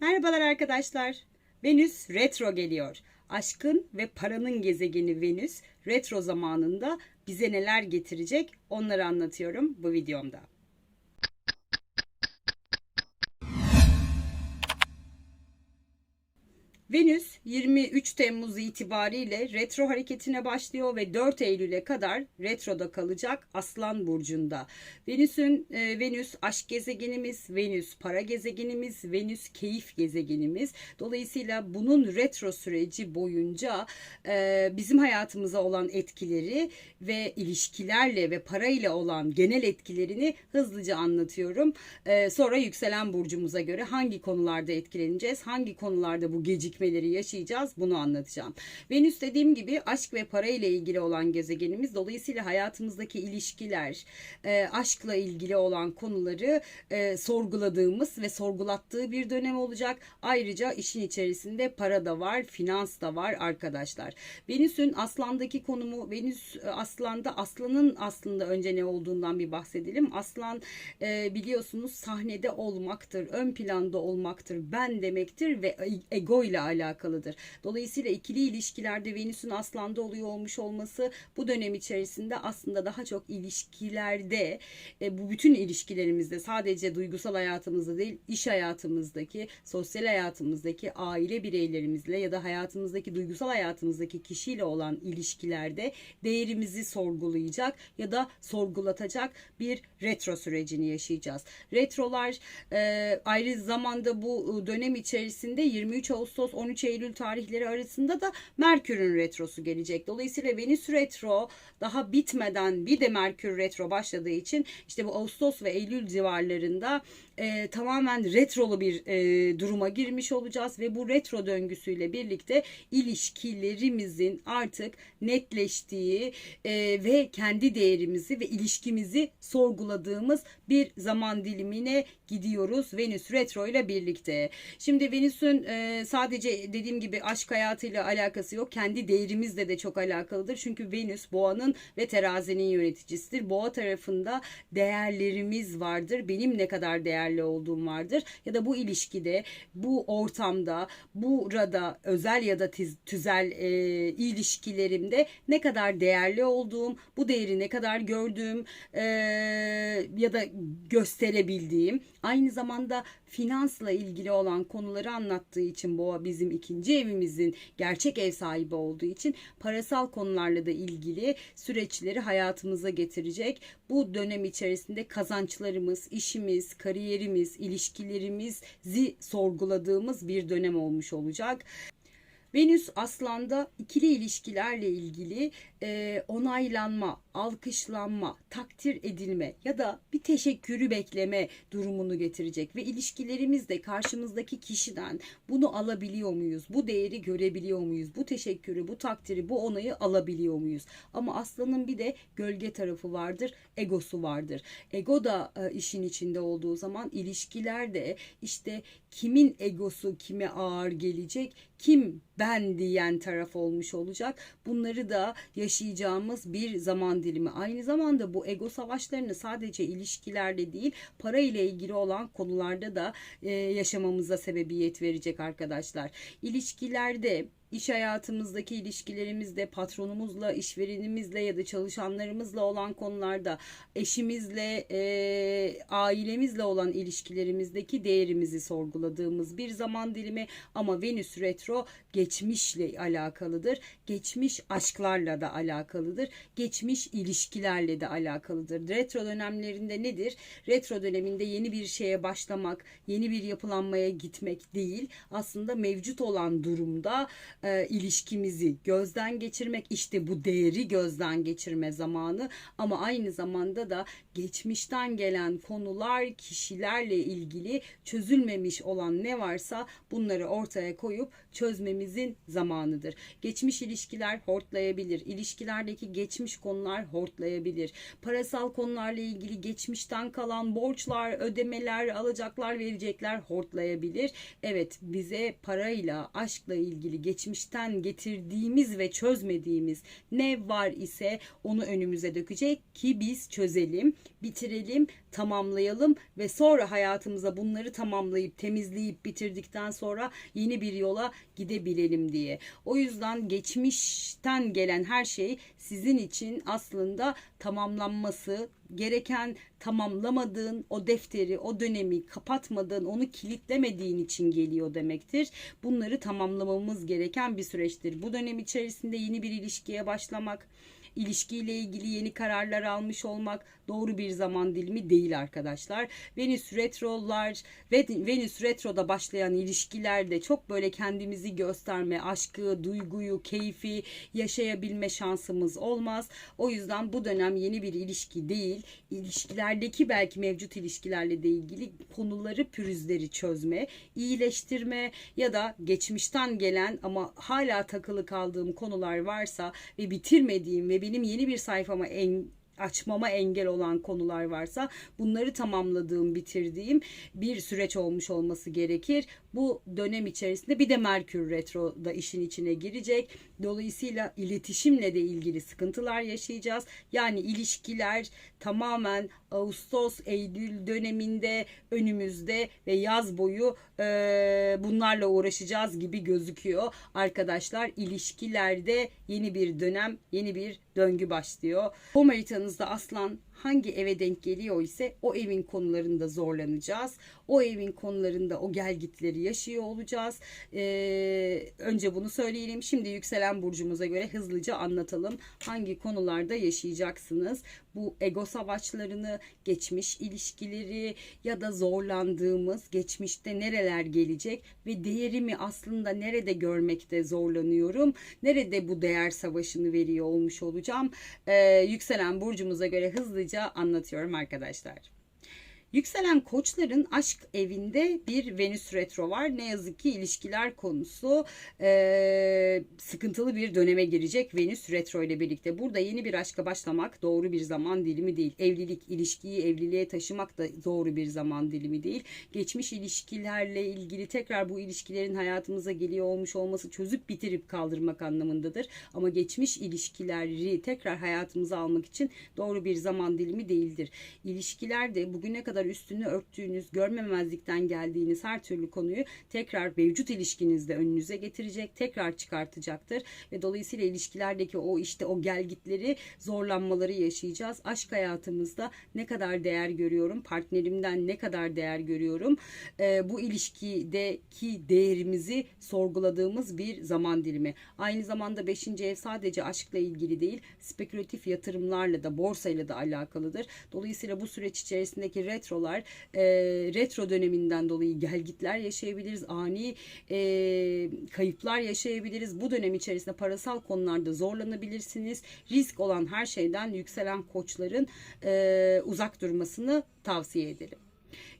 Merhabalar arkadaşlar. Venüs retro geliyor. Aşkın ve paranın gezegeni Venüs retro zamanında bize neler getirecek onları anlatıyorum bu videomda. Venüs 23 Temmuz itibariyle retro hareketine başlıyor ve 4 Eylül'e kadar retroda kalacak Aslan burcunda. Venüs'ün e, Venüs aşk gezegenimiz, Venüs para gezegenimiz, Venüs keyif gezegenimiz. Dolayısıyla bunun retro süreci boyunca e, bizim hayatımıza olan etkileri ve ilişkilerle ve parayla olan genel etkilerini hızlıca anlatıyorum. E, sonra yükselen burcumuza göre hangi konularda etkileneceğiz, hangi konularda bu gecikmeleri yaşayacağız bunu anlatacağım. Venüs dediğim gibi aşk ve para ile ilgili olan gezegenimiz. Dolayısıyla hayatımızdaki ilişkiler, e, aşkla ilgili olan konuları e, sorguladığımız ve sorgulattığı bir dönem olacak. Ayrıca işin içerisinde para da var, finans da var arkadaşlar. Venüs'ün aslandaki konumu, Venüs e, aslanda aslanın aslında önce ne olduğundan bir bahsedelim. Aslan e, biliyorsunuz sahnede olmaktır, ön planda olmaktır, ben demektir ve ego ile alakalıdır. Dolayısıyla ikili ilişkilerde Venüs'ün aslanda oluyor olmuş olması bu dönem içerisinde aslında daha çok ilişkilerde e, bu bütün ilişkilerimizde sadece duygusal hayatımızda değil iş hayatımızdaki, sosyal hayatımızdaki aile bireylerimizle ya da hayatımızdaki duygusal hayatımızdaki kişiyle olan ilişkilerde değerimizi sorgulayacak ya da sorgulatacak bir retro sürecini yaşayacağız. Retrolar e, ayrı zamanda bu dönem içerisinde 23 Ağustos 13 Eylül tarihleri arasında da Merkür'ün retrosu gelecek. Dolayısıyla Venüs retro daha bitmeden bir de Merkür retro başladığı için işte bu Ağustos ve Eylül civarlarında e, tamamen retrolu bir e, duruma girmiş olacağız ve bu retro döngüsüyle birlikte ilişkilerimizin artık netleştiği e, ve kendi değerimizi ve ilişkimizi sorguladığımız bir zaman dilimine gidiyoruz Venüs retro ile birlikte. Şimdi Venüs'ün e, sadece dediğim gibi aşk hayatıyla alakası yok. Kendi değerimizle de çok alakalıdır. Çünkü Venüs boğanın ve terazinin yöneticisidir. Boğa tarafında değerlerimiz vardır. Benim ne kadar değerli olduğum vardır. Ya da bu ilişkide, bu ortamda, burada özel ya da tüzel e, ilişkilerimde ne kadar değerli olduğum, bu değeri ne kadar gördüğüm e, ya da gösterebildiğim aynı zamanda finansla ilgili olan konuları anlattığı için boğa bizim ikinci evimizin gerçek ev sahibi olduğu için parasal konularla da ilgili süreçleri hayatımıza getirecek. Bu dönem içerisinde kazançlarımız, işimiz, kariyerimiz, ilişkilerimizi sorguladığımız bir dönem olmuş olacak. Venüs aslanda ikili ilişkilerle ilgili e, onaylanma, alkışlanma, takdir edilme ya da bir teşekkürü bekleme durumunu getirecek ve ilişkilerimizde karşımızdaki kişiden bunu alabiliyor muyuz? Bu değeri görebiliyor muyuz? Bu teşekkürü, bu takdiri, bu onayı alabiliyor muyuz? Ama aslanın bir de gölge tarafı vardır, egosu vardır. Ego da e, işin içinde olduğu zaman ilişkilerde işte kimin egosu kime ağır gelecek, kim ben diyen taraf olmuş olacak. Bunları da yaşayacağımız bir zaman dilimi. Aynı zamanda bu ego savaşlarını sadece ilişkilerde değil, para ile ilgili olan konularda da e, yaşamamıza sebebiyet verecek arkadaşlar. İlişkilerde iş hayatımızdaki ilişkilerimizde patronumuzla, işverenimizle ya da çalışanlarımızla olan konularda eşimizle, e, ailemizle olan ilişkilerimizdeki değerimizi sorguladığımız bir zaman dilimi ama Venüs retro geçmişle alakalıdır. Geçmiş aşklarla da alakalıdır. Geçmiş ilişkilerle de alakalıdır. Retro dönemlerinde nedir? Retro döneminde yeni bir şeye başlamak, yeni bir yapılanmaya gitmek değil. Aslında mevcut olan durumda e, ilişkimizi gözden geçirmek işte bu değeri gözden geçirme zamanı ama aynı zamanda da geçmişten gelen konular kişilerle ilgili çözülmemiş olan ne varsa bunları ortaya koyup çözmemizin zamanıdır. Geçmiş ilişkiler hortlayabilir. İlişkilerdeki geçmiş konular hortlayabilir. Parasal konularla ilgili geçmişten kalan borçlar, ödemeler, alacaklar, verecekler hortlayabilir. Evet bize parayla, aşkla ilgili geçmiş geçmişten getirdiğimiz ve çözmediğimiz ne var ise onu önümüze dökecek ki biz çözelim, bitirelim, tamamlayalım ve sonra hayatımıza bunları tamamlayıp temizleyip bitirdikten sonra yeni bir yola gidebilelim diye. O yüzden geçmişten gelen her şey sizin için aslında tamamlanması gereken tamamlamadığın o defteri, o dönemi kapatmadığın, onu kilitlemediğin için geliyor demektir. Bunları tamamlamamız gereken bir süreçtir. Bu dönem içerisinde yeni bir ilişkiye başlamak, ilişkiyle ilgili yeni kararlar almış olmak doğru bir zaman dilimi değil arkadaşlar. Venüs retrolar ve Venüs retroda başlayan ilişkilerde çok böyle kendimizi gösterme, aşkı, duyguyu, keyfi yaşayabilme şansımız olmaz. O yüzden bu dönem yeni bir ilişki değil, ilişkilerdeki belki mevcut ilişkilerle de ilgili konuları, pürüzleri çözme, iyileştirme ya da geçmişten gelen ama hala takılı kaldığım konular varsa ve bitirmediğim ve benim yeni bir sayfama en açmama engel olan konular varsa bunları tamamladığım, bitirdiğim bir süreç olmuş olması gerekir. Bu dönem içerisinde bir de Merkür Retro da işin içine girecek. Dolayısıyla iletişimle de ilgili sıkıntılar yaşayacağız. Yani ilişkiler tamamen Ağustos, Eylül döneminde önümüzde ve yaz boyu e, bunlarla uğraşacağız gibi gözüküyor. Arkadaşlar ilişkilerde yeni bir dönem, yeni bir döngü başlıyor. Bu haritanızda aslan hangi eve denk geliyor ise o evin konularında zorlanacağız. O evin konularında o gelgitleri yaşıyor olacağız. Ee, önce bunu söyleyelim. Şimdi yükselen burcumuza göre hızlıca anlatalım. Hangi konularda yaşayacaksınız? Bu ego savaşlarını, geçmiş ilişkileri ya da zorlandığımız geçmişte nereler gelecek ve değerimi aslında nerede görmekte zorlanıyorum? Nerede bu değer savaşını veriyor olmuş olacağım? Ee, yükselen burcumuza göre hızlıca hızlıca anlatıyorum arkadaşlar. Yükselen koçların aşk evinde bir Venüs retro var. Ne yazık ki ilişkiler konusu e, sıkıntılı bir döneme girecek Venüs retro ile birlikte. Burada yeni bir aşka başlamak doğru bir zaman dilimi değil. Evlilik, ilişkiyi evliliğe taşımak da doğru bir zaman dilimi değil. Geçmiş ilişkilerle ilgili tekrar bu ilişkilerin hayatımıza geliyor olmuş olması çözüp bitirip kaldırmak anlamındadır. Ama geçmiş ilişkileri tekrar hayatımıza almak için doğru bir zaman dilimi değildir. İlişkilerde bugüne kadar kadar üstünü örttüğünüz, görmemezlikten geldiğiniz her türlü konuyu tekrar mevcut ilişkinizde önünüze getirecek, tekrar çıkartacaktır ve dolayısıyla ilişkilerdeki o işte o gelgitleri, zorlanmaları yaşayacağız. Aşk hayatımızda ne kadar değer görüyorum, partnerimden ne kadar değer görüyorum, e, bu ilişkideki değerimizi sorguladığımız bir zaman dilimi. Aynı zamanda 5. ev sadece aşkla ilgili değil, spekülatif yatırımlarla da borsayla da alakalıdır. Dolayısıyla bu süreç içerisindeki retro retrolar e, retro döneminden dolayı gelgitler yaşayabiliriz. Ani e, kayıplar yaşayabiliriz. Bu dönem içerisinde parasal konularda zorlanabilirsiniz. Risk olan her şeyden yükselen koçların e, uzak durmasını tavsiye ederim.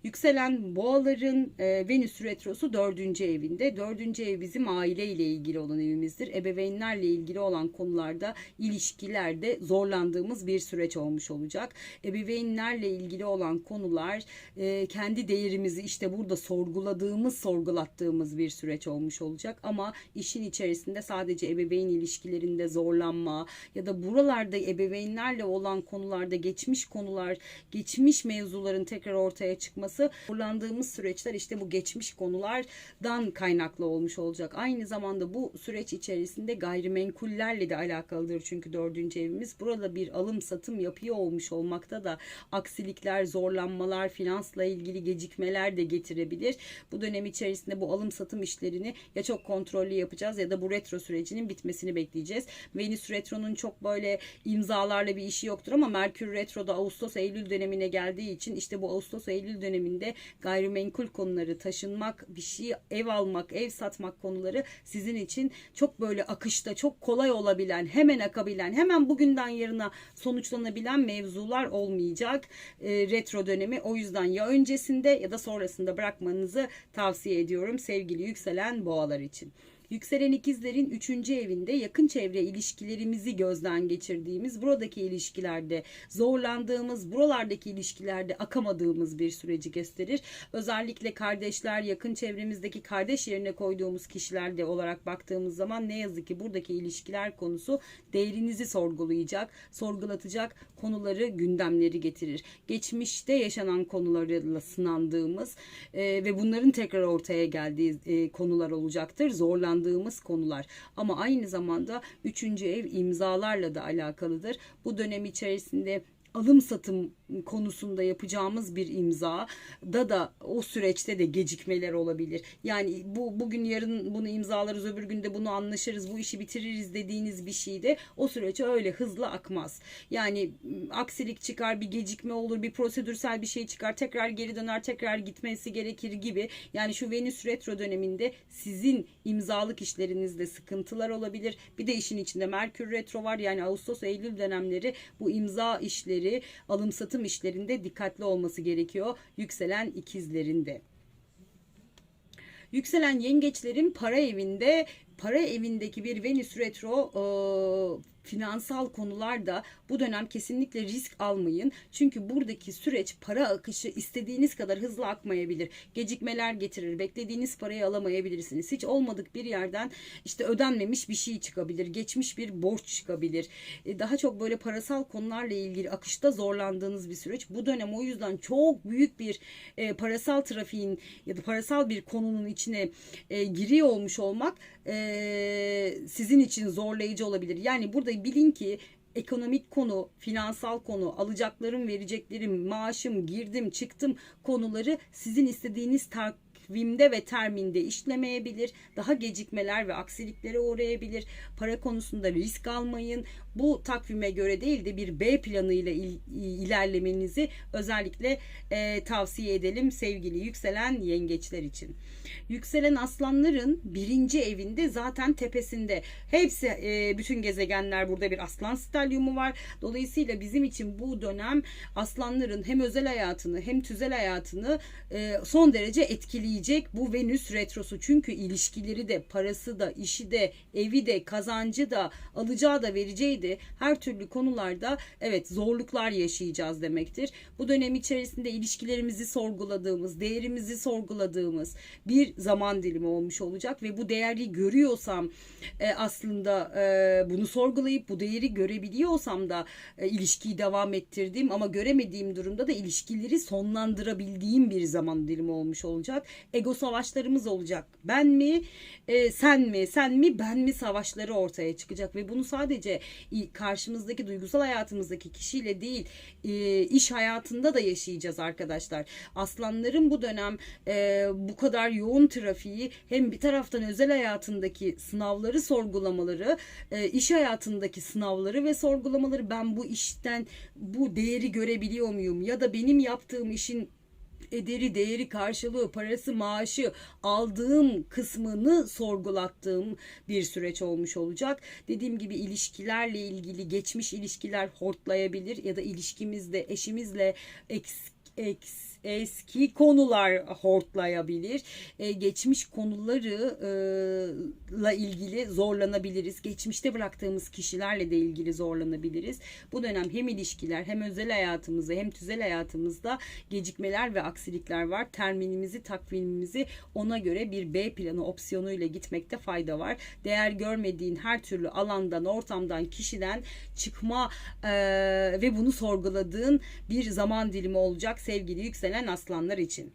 Yükselen boğaların e, Venüs retrosu dördüncü evinde. Dördüncü ev bizim aile ile ilgili olan evimizdir. Ebeveynlerle ilgili olan konularda ilişkilerde zorlandığımız bir süreç olmuş olacak. Ebeveynlerle ilgili olan konular e, kendi değerimizi işte burada sorguladığımız, sorgulattığımız bir süreç olmuş olacak. Ama işin içerisinde sadece ebeveyn ilişkilerinde zorlanma ya da buralarda ebeveynlerle olan konularda geçmiş konular, geçmiş mevzuların tekrar ortaya çıkması olması zorlandığımız süreçler işte bu geçmiş konulardan kaynaklı olmuş olacak. Aynı zamanda bu süreç içerisinde gayrimenkullerle de alakalıdır çünkü dördüncü evimiz. Burada bir alım satım yapıyor olmuş olmakta da aksilikler, zorlanmalar, finansla ilgili gecikmeler de getirebilir. Bu dönem içerisinde bu alım satım işlerini ya çok kontrollü yapacağız ya da bu retro sürecinin bitmesini bekleyeceğiz. Venüs retronun çok böyle imzalarla bir işi yoktur ama Merkür retroda Ağustos Eylül dönemine geldiği için işte bu Ağustos Eylül dönemi döneminde gayrimenkul konuları, taşınmak, bir şey ev almak, ev satmak konuları sizin için çok böyle akışta, çok kolay olabilen, hemen akabilen, hemen bugünden yarına sonuçlanabilen mevzular olmayacak e, retro dönemi. O yüzden ya öncesinde ya da sonrasında bırakmanızı tavsiye ediyorum sevgili yükselen boğalar için. Yükselen ikizlerin 3. evinde yakın çevre ilişkilerimizi gözden geçirdiğimiz, buradaki ilişkilerde zorlandığımız, buralardaki ilişkilerde akamadığımız bir süreci gösterir. Özellikle kardeşler, yakın çevremizdeki kardeş yerine koyduğumuz kişilerde olarak baktığımız zaman ne yazık ki buradaki ilişkiler konusu değerinizi sorgulayacak, sorgulatacak konuları, gündemleri getirir. Geçmişte yaşanan konularla sınandığımız e, ve bunların tekrar ortaya geldiği e, konular olacaktır. Zorlandığımız konular. Ama aynı zamanda üçüncü ev imzalarla da alakalıdır. Bu dönem içerisinde alım satım konusunda yapacağımız bir imza da da o süreçte de gecikmeler olabilir. Yani bu bugün yarın bunu imzalarız öbür günde bunu anlaşırız bu işi bitiririz dediğiniz bir şey de o süreç öyle hızlı akmaz. Yani m, aksilik çıkar bir gecikme olur bir prosedürsel bir şey çıkar tekrar geri döner tekrar gitmesi gerekir gibi. Yani şu Venüs retro döneminde sizin imzalık işlerinizde sıkıntılar olabilir. Bir de işin içinde Merkür retro var yani Ağustos Eylül dönemleri bu imza işleri alım satım işlerinde dikkatli olması gerekiyor yükselen ikizlerinde. Yükselen yengeçlerin para evinde para evindeki bir Venüs retro e, finansal konularda bu dönem kesinlikle risk almayın. Çünkü buradaki süreç para akışı istediğiniz kadar hızlı akmayabilir. Gecikmeler getirir. Beklediğiniz parayı alamayabilirsiniz. Hiç olmadık bir yerden işte ödenmemiş bir şey çıkabilir. Geçmiş bir borç çıkabilir. E, daha çok böyle parasal konularla ilgili akışta zorlandığınız bir süreç. Bu dönem o yüzden çok büyük bir e, parasal trafiğin ya da parasal bir konunun içine e, giriyor olmuş olmak e, sizin için zorlayıcı olabilir. Yani burada bilin ki ekonomik konu, finansal konu, alacaklarım, vereceklerim, maaşım, girdim, çıktım konuları sizin istediğiniz takvimde ve terminde işlemeyebilir. Daha gecikmeler ve aksiliklere uğrayabilir. Para konusunda risk almayın. Bu takvime göre değil de bir B planıyla il, ilerlemenizi özellikle e, tavsiye edelim sevgili yükselen yengeçler için. Yükselen aslanların birinci evinde zaten tepesinde. Hepsi e, bütün gezegenler burada bir aslan stelyumu var. Dolayısıyla bizim için bu dönem aslanların hem özel hayatını hem tüzel hayatını e, son derece etkileyecek bu Venüs retrosu. Çünkü ilişkileri de parası da işi de evi de kazancı da alacağı da vereceği de her türlü konularda evet zorluklar yaşayacağız demektir. Bu dönem içerisinde ilişkilerimizi sorguladığımız, değerimizi sorguladığımız bir zaman dilimi olmuş olacak ve bu değeri görüyorsam e, aslında e, bunu sorgulayıp bu değeri görebiliyorsam da e, ilişkiyi devam ettirdiğim ama göremediğim durumda da ilişkileri sonlandırabildiğim bir zaman dilimi olmuş olacak. Ego savaşlarımız olacak. Ben mi, e, sen mi, sen mi, ben mi savaşları ortaya çıkacak ve bunu sadece karşımızdaki duygusal hayatımızdaki kişiyle değil e, iş hayatında da yaşayacağız arkadaşlar. Aslanların bu dönem e, bu kadar yoğun trafiği hem bir taraftan özel hayatındaki sınavları sorgulamaları, e, iş hayatındaki sınavları ve sorgulamaları ben bu işten bu değeri görebiliyor muyum ya da benim yaptığım işin ederi, değeri, karşılığı, parası, maaşı aldığım kısmını sorgulattığım bir süreç olmuş olacak. Dediğim gibi ilişkilerle ilgili geçmiş ilişkiler hortlayabilir ya da ilişkimizde eşimizle eks, eks, eski konular hortlayabilir. Ee, geçmiş konuları e, ilgili zorlanabiliriz. Geçmişte bıraktığımız kişilerle de ilgili zorlanabiliriz. Bu dönem hem ilişkiler hem özel hayatımızda hem tüzel hayatımızda gecikmeler ve aksilikler var. Terminimizi, takvimimizi ona göre bir B planı opsiyonuyla gitmekte fayda var. Değer görmediğin her türlü alandan, ortamdan, kişiden çıkma e, ve bunu sorguladığın bir zaman dilimi olacak sevgili yükselen aslanlar için.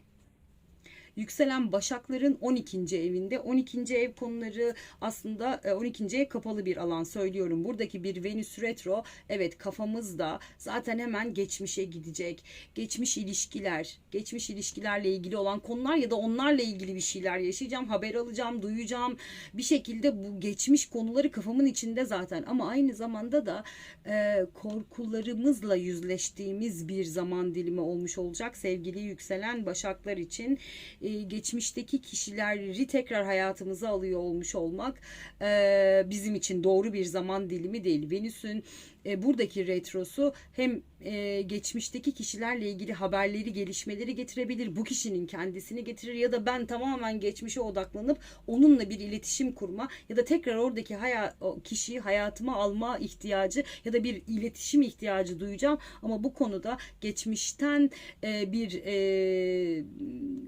Yükselen Başakların 12. evinde. 12. ev konuları aslında e, 12. ev kapalı bir alan söylüyorum. Buradaki bir Venüs retro evet kafamızda zaten hemen geçmişe gidecek. Geçmiş ilişkiler, geçmiş ilişkilerle ilgili olan konular ya da onlarla ilgili bir şeyler yaşayacağım. Haber alacağım, duyacağım. Bir şekilde bu geçmiş konuları kafamın içinde zaten ama aynı zamanda da e, korkularımızla yüzleştiğimiz bir zaman dilimi olmuş olacak sevgili yükselen Başaklar için e, geçmişteki kişileri tekrar hayatımıza alıyor olmuş olmak e, bizim için doğru bir zaman dilimi değil. Venüs'ün e, buradaki retrosu hem e, geçmişteki kişilerle ilgili haberleri, gelişmeleri getirebilir. Bu kişinin kendisini getirir ya da ben tamamen geçmişe odaklanıp onunla bir iletişim kurma ya da tekrar oradaki haya, kişiyi hayatıma alma ihtiyacı ya da bir iletişim ihtiyacı duyacağım. Ama bu konuda geçmişten e, bir e,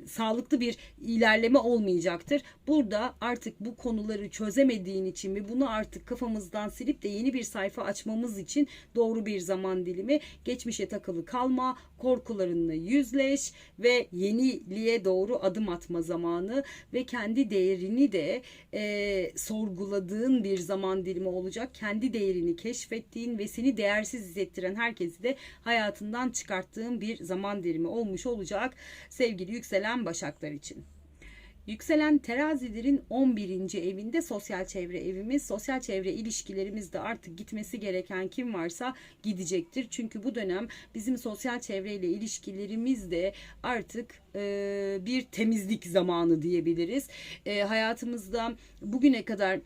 sağlıklı bir ilerleme olmayacaktır. Burada artık bu konuları çözemediğin için ve bunu artık kafamızdan silip de yeni bir sayfa açmamız için doğru bir zaman dilimi. Geçmişe takılı kalma, korkularınla yüzleş ve yeniliğe doğru adım atma zamanı ve kendi değerini de e, sorguladığın bir zaman dilimi olacak. Kendi değerini keşfettiğin ve seni değersiz hissettiren herkesi de hayatından çıkarttığın bir zaman dilimi olmuş olacak sevgili yükselen başaklar için. Yükselen terazilerin 11. evinde sosyal çevre evimiz. Sosyal çevre ilişkilerimizde artık gitmesi gereken kim varsa gidecektir. Çünkü bu dönem bizim sosyal çevreyle ilişkilerimizde artık e, bir temizlik zamanı diyebiliriz. E, hayatımızda bugüne kadar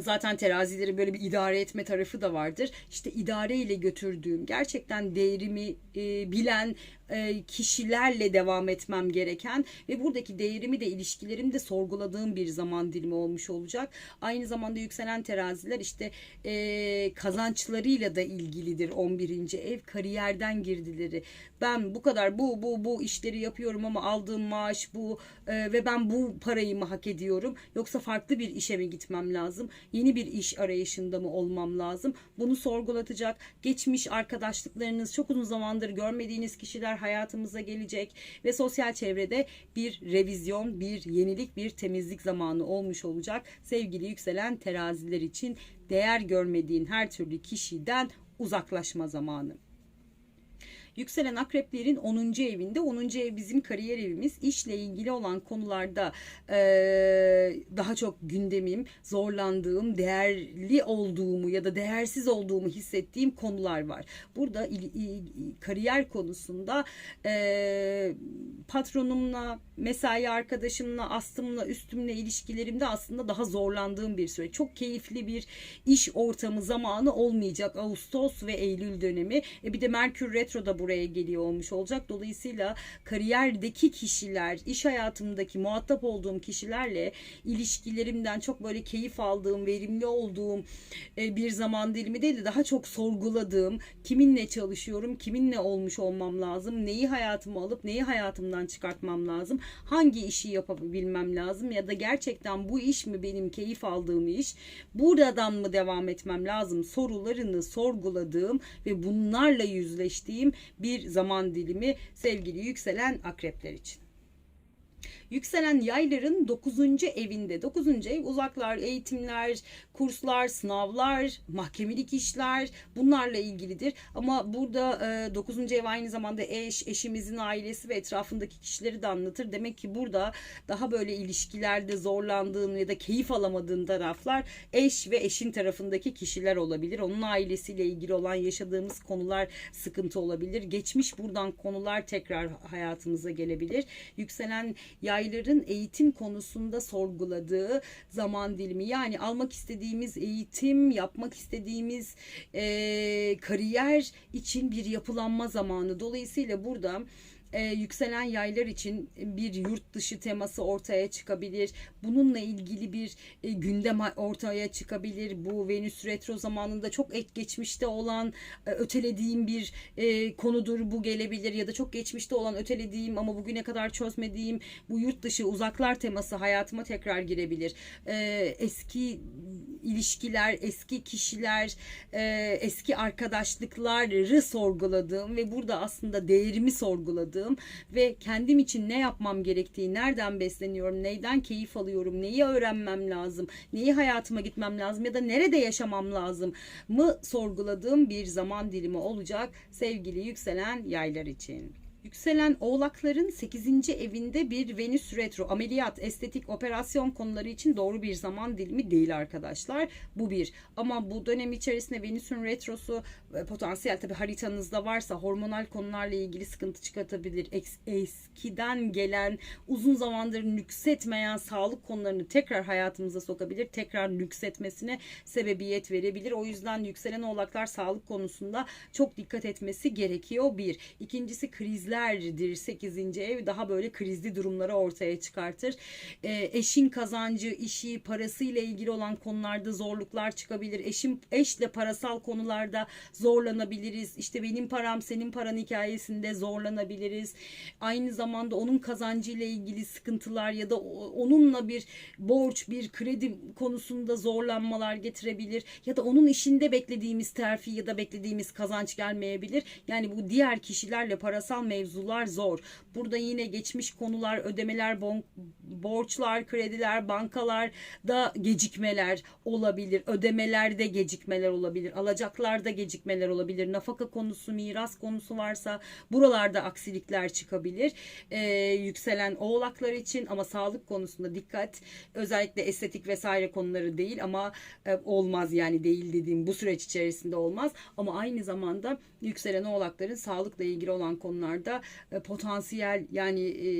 Zaten terazileri böyle bir idare etme tarafı da vardır. İşte idare ile götürdüğüm, gerçekten değerimi e, bilen e, kişilerle devam etmem gereken ve buradaki değerimi de ilişkilerimi de sorguladığım bir zaman dilimi olmuş olacak. Aynı zamanda yükselen teraziler işte e, kazançlarıyla da ilgilidir 11. ev kariyerden girdileri. Ben bu kadar bu bu bu işleri yapıyorum ama aldığım maaş bu e, ve ben bu parayı mı hak ediyorum yoksa farklı bir işe mi gitmem lazım? Yeni bir iş arayışında mı olmam lazım? Bunu sorgulatacak. Geçmiş arkadaşlıklarınız çok uzun zamandır görmediğiniz kişiler hayatımıza gelecek ve sosyal çevrede bir revizyon, bir yenilik, bir temizlik zamanı olmuş olacak. Sevgili yükselen teraziler için değer görmediğin her türlü kişiden uzaklaşma zamanı. Yükselen akreplerin 10. evinde 10. ev bizim kariyer evimiz. İşle ilgili olan konularda e, daha çok gündemim, zorlandığım, değerli olduğumu ya da değersiz olduğumu hissettiğim konular var. Burada il, il, kariyer konusunda e, patronumla, mesai arkadaşımla, astımla, üstümle ilişkilerimde aslında daha zorlandığım bir süreç. Çok keyifli bir iş ortamı zamanı olmayacak. Ağustos ve Eylül dönemi. E bir de Merkür Retro'da buraya geliyor olmuş olacak. Dolayısıyla kariyerdeki kişiler, iş hayatımdaki muhatap olduğum kişilerle ilişkilerimden çok böyle keyif aldığım, verimli olduğum e, bir zaman dilimi değil de daha çok sorguladığım, kiminle çalışıyorum, kiminle olmuş olmam lazım, neyi hayatıma alıp neyi hayatımdan çıkartmam lazım, hangi işi yapabilmem lazım ya da gerçekten bu iş mi benim keyif aldığım iş, buradan mı devam etmem lazım sorularını sorguladığım ve bunlarla yüzleştiğim bir zaman dilimi sevgili yükselen akrepler için. Yükselen yayların 9. evinde. 9. ev uzaklar, eğitimler, kurslar, sınavlar, mahkemelik işler bunlarla ilgilidir. Ama burada 9. ev aynı zamanda eş, eşimizin ailesi ve etrafındaki kişileri de anlatır. Demek ki burada daha böyle ilişkilerde zorlandığın ya da keyif alamadığın taraflar eş ve eşin tarafındaki kişiler olabilir. Onun ailesiyle ilgili olan yaşadığımız konular sıkıntı olabilir. Geçmiş buradan konular tekrar hayatımıza gelebilir. Yükselen yayların eğitim konusunda sorguladığı zaman dilimi yani almak istediğimiz eğitim, yapmak istediğimiz e, kariyer için bir yapılanma zamanı. Dolayısıyla burada e, yükselen yaylar için bir yurt dışı teması ortaya çıkabilir. Bununla ilgili bir e, gündem ortaya çıkabilir. Bu Venüs retro zamanında çok et geçmişte olan e, ötelediğim bir e, konudur bu gelebilir ya da çok geçmişte olan ötelediğim ama bugüne kadar çözmediğim bu yurt dışı uzaklar teması hayatıma tekrar girebilir. E, eski ilişkiler, eski kişiler, e, eski arkadaşlıkları sorguladığım ve burada aslında değerimi sorguladığım ve kendim için ne yapmam gerektiği, nereden besleniyorum, neyden keyif alıyorum, neyi öğrenmem lazım, neyi hayatıma gitmem lazım ya da nerede yaşamam lazım mı sorguladığım bir zaman dilimi olacak sevgili yükselen yaylar için. Yükselen oğlakların 8. evinde bir Venüs retro ameliyat, estetik, operasyon konuları için doğru bir zaman dilimi değil arkadaşlar. Bu bir. Ama bu dönem içerisinde Venüs'ün retrosu e, potansiyel tabi haritanızda varsa hormonal konularla ilgili sıkıntı çıkartabilir. Eskiden gelen uzun zamandır nüksetmeyen sağlık konularını tekrar hayatımıza sokabilir. Tekrar nüksetmesine sebebiyet verebilir. O yüzden yükselen oğlaklar sağlık konusunda çok dikkat etmesi gerekiyor. Bir. İkincisi krizlerdir. 8. ev daha böyle krizli durumları ortaya çıkartır. E, eşin kazancı, işi, parasıyla ilgili olan konularda zorluklar çıkabilir. Eşim eşle parasal konularda zorlanabiliriz. İşte benim param senin paran hikayesinde zorlanabiliriz. Aynı zamanda onun kazancıyla ilgili sıkıntılar ya da onunla bir borç, bir kredi konusunda zorlanmalar getirebilir ya da onun işinde beklediğimiz terfi ya da beklediğimiz kazanç gelmeyebilir. Yani bu diğer kişilerle parasal mevzular zor. Burada yine geçmiş konular, ödemeler, bon, borçlar, krediler, bankalar da gecikmeler olabilir. Ödemelerde gecikmeler olabilir. Alacaklarda gecikmeler olabilir. Nafaka konusu, miras konusu varsa buralarda aksilikler çıkabilir. Ee, yükselen oğlaklar için ama sağlık konusunda dikkat. Özellikle estetik vesaire konuları değil ama e, olmaz yani değil dediğim bu süreç içerisinde olmaz. Ama aynı zamanda yükselen oğlakların sağlıkla ilgili olan konularda e, potansiyel yani e,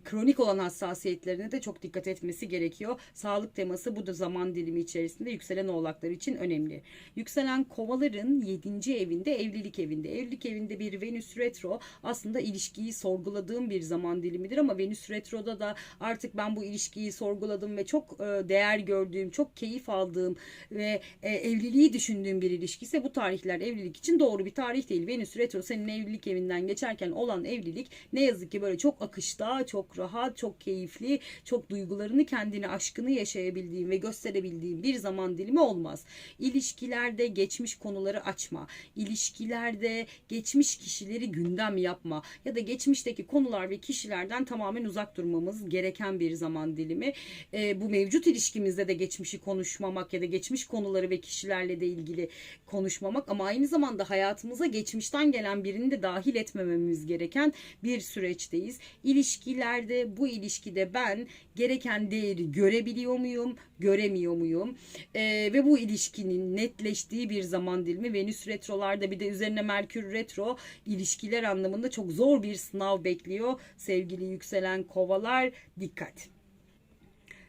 kronik olan hassasiyetlerine de çok dikkat etmesi gerekiyor. Sağlık teması bu da zaman dilimi içerisinde yükselen oğlaklar için önemli. Yükselen kovaların 7. evinde evlilik evinde. Evlilik evinde bir Venüs retro aslında ilişkiyi sorguladığım bir zaman dilimidir ama Venüs retroda da artık ben bu ilişkiyi sorguladım ve çok e, değer gördüğüm, çok keyif aldığım ve e, evliliği düşündüğüm bir ilişki ise bu tarihler evlilik için doğru bir tarih değil. Venüs retro senin evlilik evinden geçerken olan evlilik ne yazık ki böyle çok akışta, çok rahat, çok keyifli, çok duygularını, kendini, aşkını yaşayabildiğin ve gösterebildiğin bir zaman dilimi olmaz. İlişkilerde geçmiş konuları açma. İlişkilerde geçmiş kişileri gündem yapma ya da geçmişteki konular ve kişilerden tamamen uzak durmamız gereken bir zaman dilimi. Ee, bu mevcut ilişkimizde de geçmişi konuşmamak ya da geçmiş konuları ve kişilerle de ilgili konuşmamak ama aynı zamanda hayatımıza geçmişten gelen birini de dahil etmememiz gereken bir süreçteyiz. İlişkilerde bu ilişkide ben gereken değeri görebiliyor muyum, göremiyor muyum? Ee, ve bu ilişkinin netleştiği bir zaman dilimi Venüs retrolarda bir de üzerine Merkür retro ilişkiler anlamında çok zor bir sınav bekliyor. Sevgili yükselen kovalar dikkat.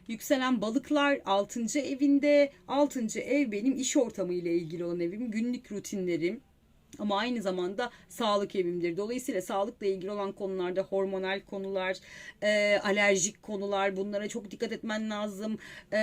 Yükselen balıklar 6. evinde. 6. ev benim iş ortamı ile ilgili olan evim. Günlük rutinlerim. Ama aynı zamanda sağlık evimdir. Dolayısıyla sağlıkla ilgili olan konularda hormonal konular, e, alerjik konular bunlara çok dikkat etmen lazım e,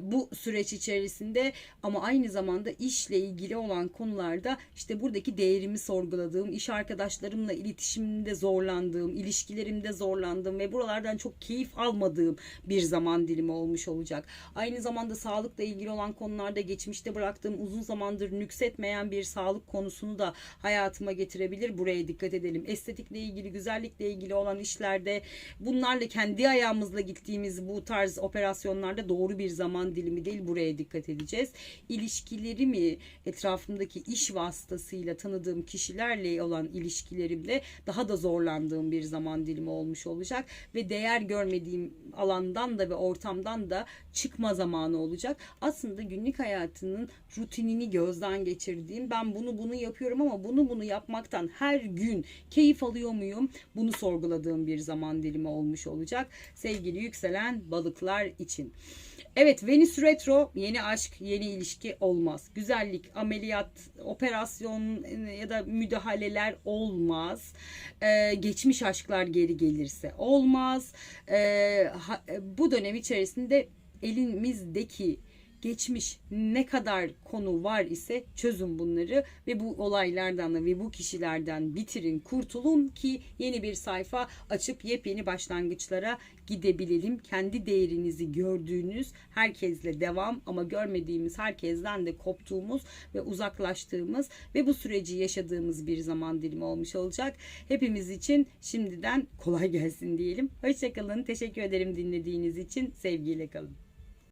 bu süreç içerisinde. Ama aynı zamanda işle ilgili olan konularda işte buradaki değerimi sorguladığım, iş arkadaşlarımla iletişimimde zorlandığım, ilişkilerimde zorlandığım ve buralardan çok keyif almadığım bir zaman dilimi olmuş olacak. Aynı zamanda sağlıkla ilgili olan konularda geçmişte bıraktığım uzun zamandır nüksetmeyen bir sağlık konusunu da hayatıma getirebilir. Buraya dikkat edelim. Estetikle ilgili, güzellikle ilgili olan işlerde bunlarla kendi ayağımızla gittiğimiz bu tarz operasyonlarda doğru bir zaman dilimi değil. Buraya dikkat edeceğiz. İlişkilerimi etrafımdaki iş vasıtasıyla tanıdığım kişilerle olan ilişkilerimde daha da zorlandığım bir zaman dilimi olmuş olacak ve değer görmediğim alandan da ve ortamdan da çıkma zamanı olacak. Aslında günlük hayatının rutinini gözden geçirdiğim ben bunu bunu yapıyorum ama bunu bunu yapmaktan her gün keyif alıyor muyum? Bunu sorguladığım bir zaman dilimi olmuş olacak. Sevgili yükselen balıklar için. Evet Venüs retro yeni aşk yeni ilişki olmaz. Güzellik, ameliyat, operasyon ya da müdahaleler olmaz. Ee, geçmiş aşklar geri gelirse olmaz. Ee, ha- bu dönem içerisinde elimizdeki geçmiş ne kadar konu var ise çözün bunları ve bu olaylardan da ve bu kişilerden bitirin, kurtulun ki yeni bir sayfa açıp yepyeni başlangıçlara gidebilelim. Kendi değerinizi gördüğünüz herkesle devam ama görmediğimiz herkesten de koptuğumuz ve uzaklaştığımız ve bu süreci yaşadığımız bir zaman dilimi olmuş olacak. Hepimiz için şimdiden kolay gelsin diyelim. Hoşçakalın. Teşekkür ederim dinlediğiniz için. Sevgiyle kalın.